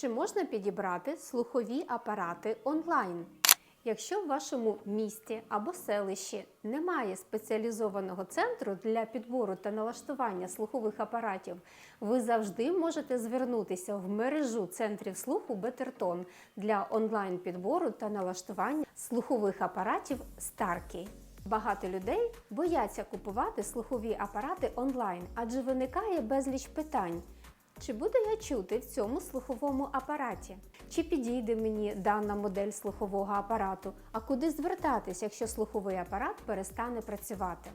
Чи можна підібрати слухові апарати онлайн? Якщо в вашому місті або селищі немає спеціалізованого центру для підбору та налаштування слухових апаратів, ви завжди можете звернутися в мережу центрів слуху Бетертон для онлайн підбору та налаштування слухових апаратів Старкey. Багато людей бояться купувати слухові апарати онлайн, адже виникає безліч питань. Чи буду я чути в цьому слуховому апараті? Чи підійде мені дана модель слухового апарату? А куди звертатись, якщо слуховий апарат перестане працювати?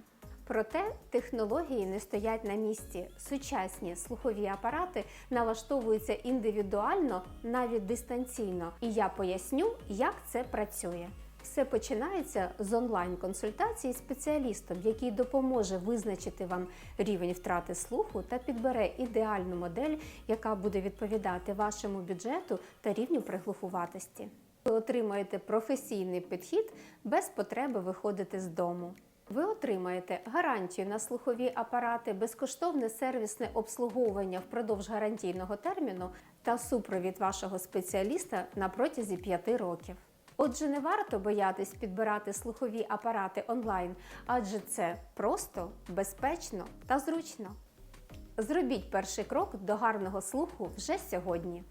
Проте технології не стоять на місці. Сучасні слухові апарати налаштовуються індивідуально, навіть дистанційно. І я поясню, як це працює. Все починається з онлайн-консультації спеціалістом, який допоможе визначити вам рівень втрати слуху та підбере ідеальну модель, яка буде відповідати вашому бюджету та рівню приглухуватості. Ви отримаєте професійний підхід без потреби виходити з дому. Ви отримаєте гарантію на слухові апарати, безкоштовне сервісне обслуговування впродовж гарантійного терміну та супровід вашого спеціаліста на протязі 5 років. Отже, не варто боятись підбирати слухові апарати онлайн, адже це просто, безпечно та зручно. Зробіть перший крок до гарного слуху вже сьогодні.